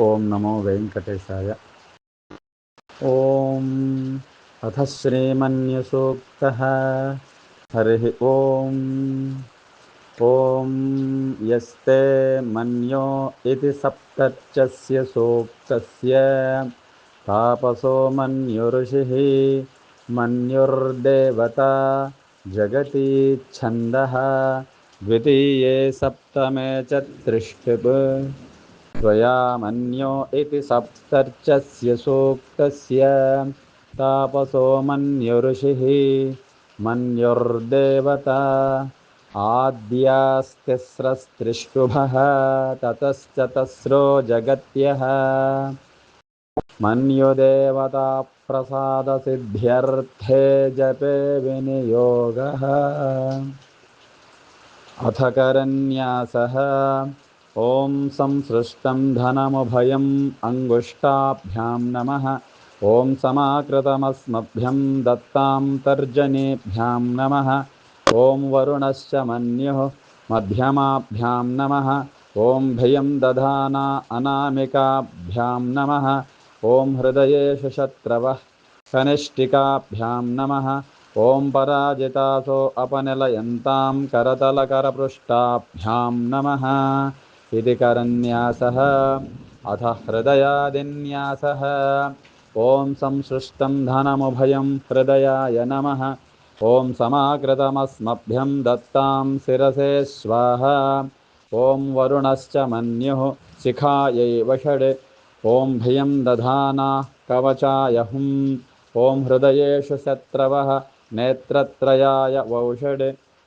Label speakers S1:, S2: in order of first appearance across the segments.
S1: ॐ नमो वेङ्कटेशाय। ॐ अथ श्रीमन्यसूक्तः। हरिः ॐ ॐ यस्ते मन्यो इति सप्तर्चस्य सूक्तस्य। तापसो मन्युऋषिः। मन्युर्देवता जगति छन्दः। द्वितीये सप्तमे च त्रिष्ठिप् त्वया मन्यो इति सप्तर्चस्य सूक्तस्य। तापसो मन्युऋषिः, मन्युर्देवता। आद्यास्तिस्रस्त्रिष्टुभः ततश्च तस्रो जगत्यः। मन्युदेवताप्रसादसिद्ध्यर्थे जपे विनियोगः। अथ करन्यासः ॐ संसृष्टं धनमुभयम् अङ्गुष्टाभ्यां नमः। ॐ समाकृतमस्मभ्यं दत्तां तर्जनीभ्यां नमः। ॐ वरुणश्च मन्युः मध्यमाभ्यां नमः। ॐ भियं दधाना अनामिकाभ्यां नमः। ॐ हृदयेषु शत्रवः कनिष्ठिकाभ्यां नमः। ॐ पराजितासो अपनिलयन्तां करतलकरपृष्ठाभ्यां नमः। इति करन्यासः अथ हृदयादिन्यासः। ॐ संसृष्टं धनमुभयं हृदयाय नमः। ॐ समाकृतमस्मभ्यं दत्तां शिरसे स्वाहा। ॐ वरुणश्च मन्युः शिखायै वषड्। ॐ भियं दधाना कवचाय हुम् ॐ हृदयेषु शत्रवः नेत्रत्रयाय वौषड्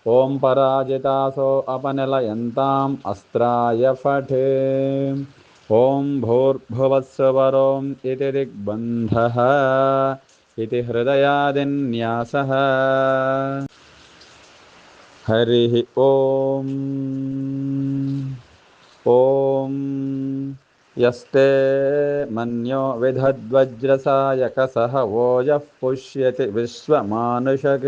S1: ॐ पराजितासो अपनिलयन्ताम् अस्त्राय फट् ॐ भूर्भुवस्वरोम् इति दिग्बन्धः, इति हृदयादिन्यासः। हरिः ॐ ॐ यस्ते मन्यो विधद्वज्रसायकसह वो यः पुष्यति विश्वमानुषक्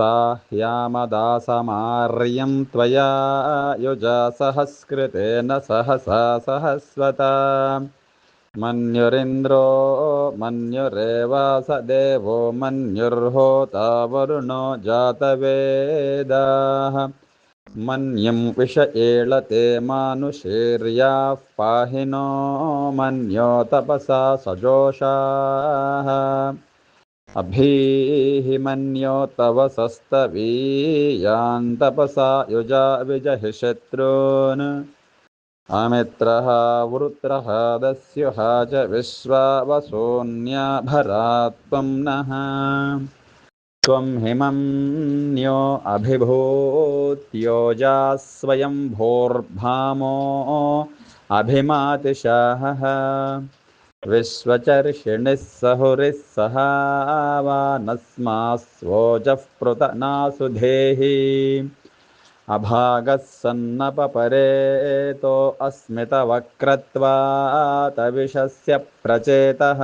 S1: ह्यामदासमार्यं त्वया युजा सहस्कृतेन सहसा सहस्वता। मन्युरिन्द्रो मन्युरेवास देवो मन्युर्होता वरुणो जातवेदाः। मन्यं विष एळते मानुषेर्याः पाहिनो मन्यो तपसा सजोषाः अभीः तव सस्तवीयान् तपसा युजा विजहि शत्रून् अमित्रः, वृत्रः, दस्युः च विश्वावसोऽन्याभरा त्वं नः। त्वं हिमन्यो अभिभूत्योजा स्वयं भोर्भामो अभिमातिशाहः। विश्वचर्षिणिः सहुरिः सहावानस्मास्वोजः पृतनासुधेहि अभागः सन्नपपरेतो अस्मितवक्रत्वातविषस्य प्रचेतः।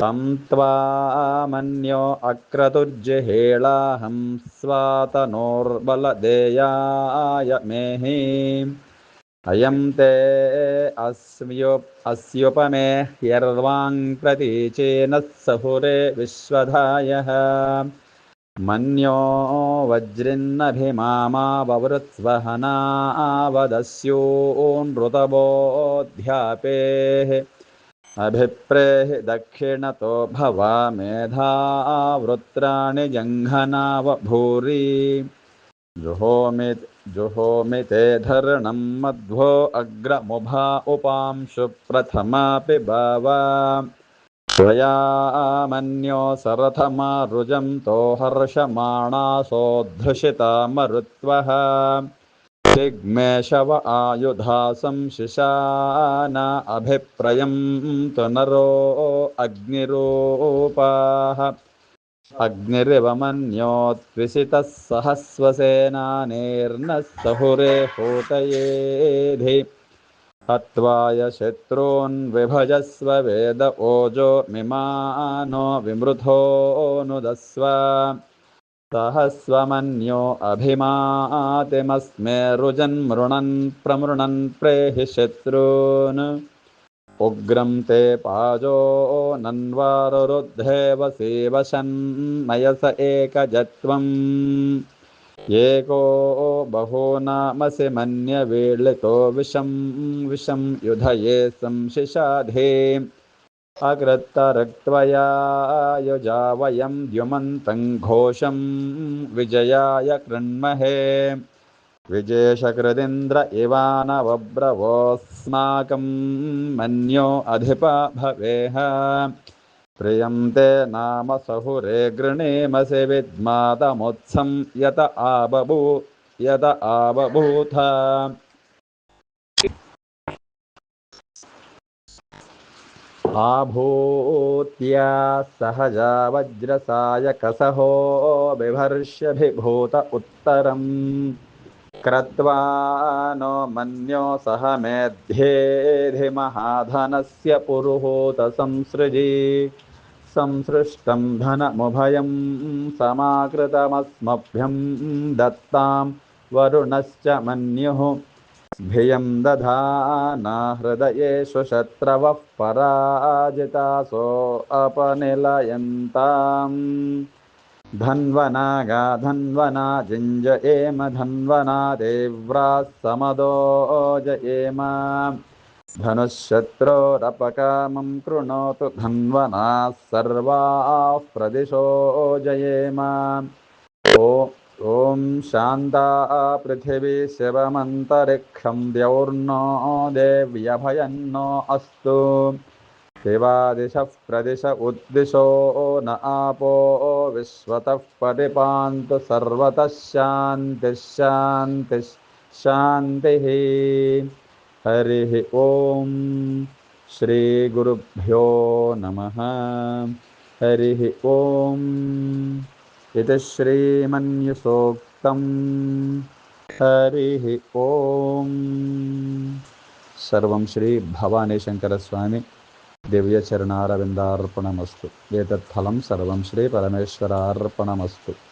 S1: तं त्वामन्यो अक्रतुर्जिहेळाहं स्वातनोर्बलदेयाय मेहि। अयं ते अस्म्यो, अस्युपमे ह्यर्वाङ् प्रतीचेन सहुरे विश्वधायः। मन्यो वज्रिन्नभिमामावरुत्स्वहनावदस्योऽनृतबोऽध्यापेः अभिप्रेहि दक्षिणतो भवा मेधावृत्राणि जङ्घनाव भूरि जुहोमि जुहोमि ते धर्णं मध्वो अग्रमुभा उपांशु प्रथमापि भावा। त्वया मन्यो सरथमारुजं तो हर्षमाणासोद्धृषिता मरुत्वः। दिग्मेशव आयुधासं शिशान अभिप्रयं तु नरो अग्निरूपाः अग्निरिव मन्योत्विषितः सहस्वसेनानेर्नः सहुरे हूतयेधि। हत्वाय शत्रून् विभजस्व वेद ओजो मिमानो विमृथोऽनुदस्व सहस्वमन्यो अभिमातिमस्मे रुजन् मृणन् प्रमृणन् प्रेहि शत्रून् उग्रं ते पाजो नन्वारुरुद्धेव सेवशन्नयस एकजत्वम्। एको बहूनामसि मन्यवीळितो विषं विषं युधये संशिषाधे अकृत्तरक्त्वया युजा वयं द्युमन्तं घोषं, विजयाय कृण्महे। विजेशकृदिन्द्र इवानवब्रवोऽस्माकं मन्यो अधिपा भवेह। प्रियं ते नाम सहुरे गृणीमसि विद्मातमुत्सं यत आबभू, यत आबभूथ। आभूत्या सहजा वज्रसायकसहो बिभर्ष्यभिभूत उत्तरम्। क्रत्वा नो मन्यो सह मेध्येधिमहाधनस्य पुरुहूतसंसृजी संसृष्टं धनमुभयं समाकृतमस्मभ्यं दत्तां वरुणश्च मन्युः। भियं दधाना हृदयेषु शत्रवः पराजितासो अपनिलयन्ताम्। धन्वनागा धन्वना जिञ्ज एम धन्वना देव्राः समदोज एम। धनुःशत्रोरपकामं कृणोतु धन्वनाः सर्वाः प्रदिशो जयेम ॐ शान्ता पृथिवी शिवमन्तरिक्षं द्यौर्नो देव्यभयन्नो अस्तु शिवादिशः प्रदिश उद्दिशो न आपो विश्वतः परिपान्तु सर्वतः शान्तिः शान्तिः हरिः ॐ श्रीगुरुभ्यो नमः। हरिः ॐ इति श्रीमन्युसोक्तं हरिः ॐ सर्वं श्रीभवानीशङ्करस्वामी దివ్యచరణారవిందార్పణమస్తు ఏతత్ఫలం సర్వం శ్రీ పరమేశ్వరార్పణమస్తు